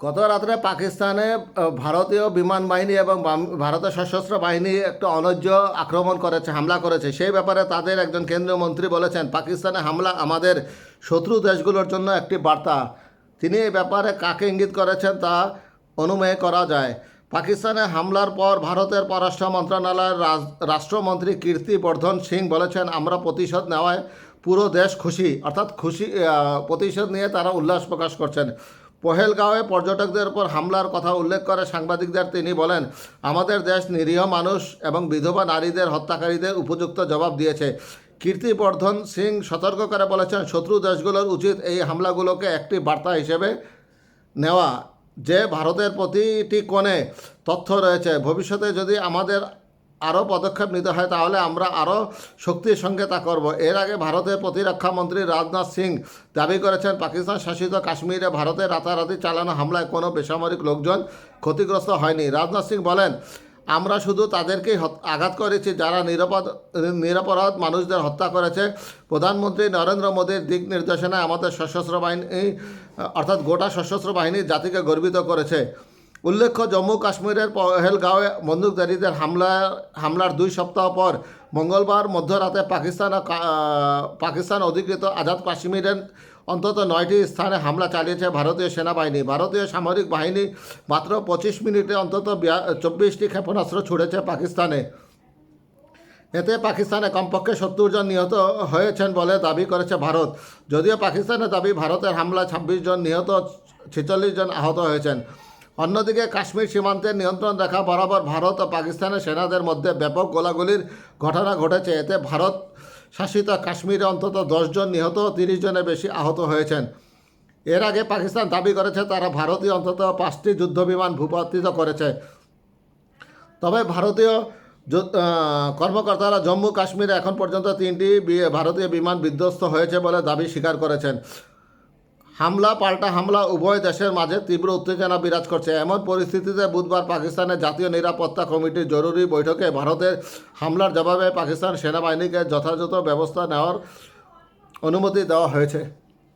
গত রাত্রে পাকিস্তানে ভারতীয় বিমান বাহিনী এবং ভারতের সশস্ত্র বাহিনী একটা অনৈর্য আক্রমণ করেছে, হামলা করেছে। সেই ব্যাপারে তাদের একজন কেন্দ্রীয় মন্ত্রী বলেছেন, পাকিস্তানে হামলা আমাদের শত্রু দেশগুলোর জন্য একটি বার্তা। তিনি এই ব্যাপারে কাকে ইঙ্গিত করেছেন তা অনুমেয় করা যায়। পাকিস্তানে হামলার পর ভারতের পররাষ্ট্র মন্ত্রণালয়ের রাষ্ট্রমন্ত্রী কীর্তি বর্ধন সিং বলেছেন, আমরা প্রতিশোধ নেওয়ায় পুরো দেশ খুশি। অর্থাৎ খুশি প্রতিশোধ নিয়ে তারা উল্লাস প্রকাশ করছেন। পহেলগাঁওয়ে পর্যটকদের উপর হামলার কথা উল্লেখ করে সাংবাদিকদের তিনি বলেন, আমাদের দেশ নিরীহ মানুষ এবং বিধবা নারীদের হত্যাকারীদের উপযুক্ত জবাব দিয়েছে। কীর্তিবর্ধন সিং সতর্ক করে বলেছেন, শত্রু দেশগুলোর উচিত এই হামলাগুলোকে একটি বার্তা হিসেবে নেওয়া, যে ভারতের প্রতিটি কোণে তথ্য রয়েছে। ভবিষ্যতে যদি আমাদের আরও পদক্ষেপ নিতে হয়, তাহলে আমরা আরও শক্তির সঙ্গে তা করব। এর আগে ভারতের প্রতিরক্ষা মন্ত্রী রাজনাথ সিং দাবি করেছেন, পাকিস্তান শাসিত কাশ্মীরে ভারতের রাতারাতি চালানো হামলায় কোনো বেসামরিক লোকজন ক্ষতিগ্রস্ত হয়নি। রাজনাথ সিং বলেন, আমরা শুধু তাদেরকেই আঘাত করেছি, যারা নিরাপদ, নিরাপরাধ মানুষদের হত্যা করেছে। প্রধানমন্ত্রী নরেন্দ্র মোদীর দিক নির্দেশনায় আমাদের সশস্ত্র বাহিনী, অর্থাৎ গোটা সশস্ত্র বাহিনী জাতিকে গর্বিত করেছে। উল্লেখ্য, জম্মু কাশ্মীরের পহেলগাঁওয়ে বন্দুকধারীদের হামলা, হামলার দুই সপ্তাহ পর মঙ্গলবার মধ্যরাতে পাকিস্তান পাকিস্তান অধিকৃত আজাদ কাশ্মীরের অন্তত নয়টি স্থানে হামলা চালিয়েছে ভারতীয় সেনাবাহিনী। ভারতীয় সামরিক বাহিনী মাত্র পঁচিশ মিনিটে অন্তত চব্বিশটি ক্ষেপণাস্ত্র ছুড়েছে পাকিস্তানে। এতে পাকিস্তানে কমপক্ষে সত্তর জন নিহত হয়েছেন বলে দাবি করেছে ভারত। যদিও পাকিস্তানের দাবি, ভারতের হামলায় ছাব্বিশ জন নিহত ছেচল্লিশ জন আহত হয়েছেন। অন্যদিকে কাশ্মীর সীমান্তের নিয়ন্ত্রণ রেখা বরাবর ভারত ও পাকিস্তানের সেনাদের মধ্যে ব্যাপক গোলাগুলির ঘটনা ঘটেছে। এতে ভারত শাসিত কাশ্মীরে অন্তত জন নিহত তিরিশ জনের বেশি আহত হয়েছেন। এর আগে পাকিস্তান দাবি করেছে, তারা ভারতীয় অন্তত পাঁচটি যুদ্ধবিমান ভূপাতিত করেছে। তবে ভারতীয় কর্মকর্তারা জম্মু কাশ্মীরে এখন পর্যন্ত তিনটি ভারতীয় বিমান বিধ্বস্ত হয়েছে বলে দাবি স্বীকার করেছেন। হামলা পাল্টা হামলা, উভয় দেশের মাঝে তীব্র উত্তেজনা বিরাজ করছে। এমন পরিস্থিতিতে বুধবার পাকিস্তানের জাতীয় নিরাপত্তা কমিটির জরুরি বৈঠকে ভারতের হামলার জবাবে পাকিস্তান সেনাবাহিনীকে যথাযথ ব্যবস্থা নেওয়ার অনুমতি দেওয়া হয়েছে।